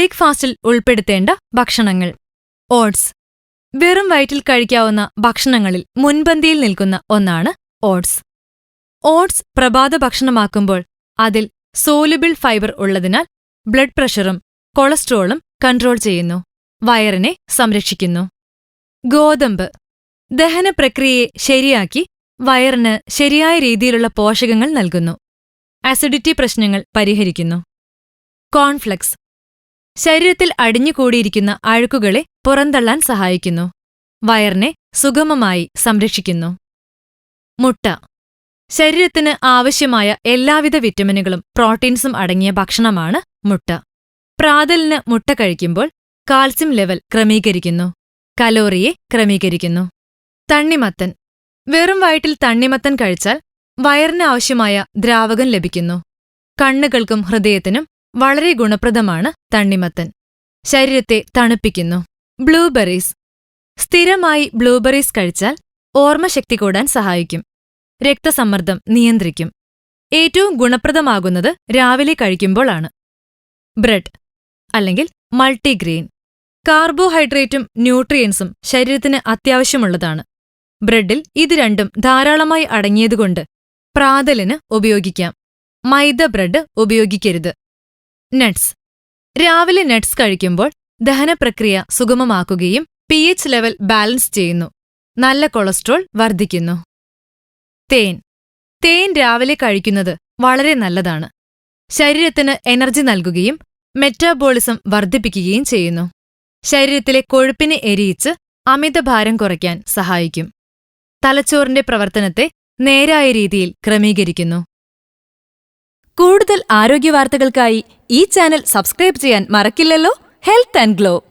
ബ്രേക്ക്ഫാസ്റ്റിൽ ഉൾപ്പെടുത്തേണ്ട ഭക്ഷണങ്ങൾ. ഓട്സ്. വെറും വയറ്റിൽ കഴിക്കാവുന്ന ഭക്ഷണങ്ങളിൽ മുൻപന്തിയിൽ നിൽക്കുന്ന ഒന്നാണ് ഓട്സ്. ഓട്സ് പ്രഭാത ഭക്ഷണമാക്കുമ്പോൾ അതിൽ സോലുബിൾ ഫൈബർ ഉള്ളതിനാൽ ബ്ലഡ് പ്രഷറും കൊളസ്ട്രോളും കൺട്രോൾ ചെയ്യുന്നു. വയറിനെ സംരക്ഷിക്കുന്നു. ഗോതമ്പ്. ദഹനപ്രക്രിയയെ ശരിയാക്കി വയറിന് ശരിയായ രീതിയിലുള്ള പോഷകങ്ങൾ നൽകുന്നു. അസിഡിറ്റി പ്രശ്നങ്ങൾ പരിഹരിക്കുന്നു. കോൺഫ്ലെക്സ്. ശരീരത്തിൽ അടിഞ്ഞുകൂടിയിരിക്കുന്ന അഴുക്കുകളെ പുറന്തള്ളാൻ സഹായിക്കുന്നു. വയറിനെ സുഗമമായി സംരക്ഷിക്കുന്നു. മുട്ട. ശരീരത്തിന് ആവശ്യമായ എല്ലാവിധ വിറ്റമിനുകളും പ്രോട്ടീൻസും അടങ്ങിയ ഭക്ഷണമാണ് മുട്ട. പ്രാതലിന് മുട്ട കഴിക്കുമ്പോൾ കാൽസ്യം ലെവൽ ക്രമീകരിക്കുന്നു. കലോറിയെ ക്രമീകരിക്കുന്നു. തണ്ണിമത്തൻ. വെറും വയറ്റിൽ തണ്ണിമത്തൻ കഴിച്ചാൽ വയറിന് ആവശ്യമായ ദ്രാവകം ലഭിക്കുന്നു. കണ്ണുകൾക്കും ഹൃദയത്തിനും വളരെ ഗുണപ്രദമാണ് തണ്ണിമത്തൻ. ശരീരത്തെ തണുപ്പിക്കുന്നു. ബ്ലൂബെറീസ്. സ്ഥിരമായി ബ്ലൂബെറീസ് കഴിച്ചാൽ ഓർമ്മശക്തി കൂടാൻ സഹായിക്കും. രക്തസമ്മർദ്ദം നിയന്ത്രിക്കും. ഏറ്റവും ഗുണപ്രദമാകുന്നത് രാവിലെ കഴിക്കുമ്പോളാണ്. ബ്രെഡ് അല്ലെങ്കിൽ മൾട്ടിഗ്രെയിൻ. കാർബോഹൈഡ്രേറ്റും ന്യൂട്രിയൻസും ശരീരത്തിന് അത്യാവശ്യമുള്ളതാണ്. ബ്രെഡിൽ ഇത് രണ്ടും ധാരാളമായി അടങ്ങിയതുകൊണ്ട് പ്രാതലിന് ഉപയോഗിക്കാം. മൈദ ബ്രെഡ് ഉപയോഗിക്കരുത്. നട്ട്സ് രാവിലെ നട്ട്സ് കഴിക്കുമ്പോൾ ദഹനപ്രക്രിയ സുഗമമാക്കുകയും പി എച്ച് ലെവൽ ബാലൻസ് ചെയ്യുന്നു. നല്ല കൊളസ്ട്രോൾ വർദ്ധിക്കുന്നു. തേൻ. തേൻ രാവിലെ കഴിക്കുന്നത് വളരെ നല്ലതാണ്. ശരീരത്തിന് എനർജി നൽകുകയും മെറ്റാബോളിസം വർദ്ധിപ്പിക്കുകയും ചെയ്യുന്നു. ശരീരത്തിലെ കൊഴുപ്പിനെ എരിയിച്ച് അമിതഭാരം കുറയ്ക്കാൻ സഹായിക്കും. തലച്ചോറിന്റെ പ്രവർത്തനത്തെ നേരായ രീതിയിൽ ക്രമീകരിക്കുന്നു. കൂടുതൽ ആരോഗ്യ വാർത്തകൾക്കായി ഈ ചാനൽ സബ്സ്ക്രൈബ് ചെയ്യാൻ മറക്കില്ലല്ലോ. Health and glow.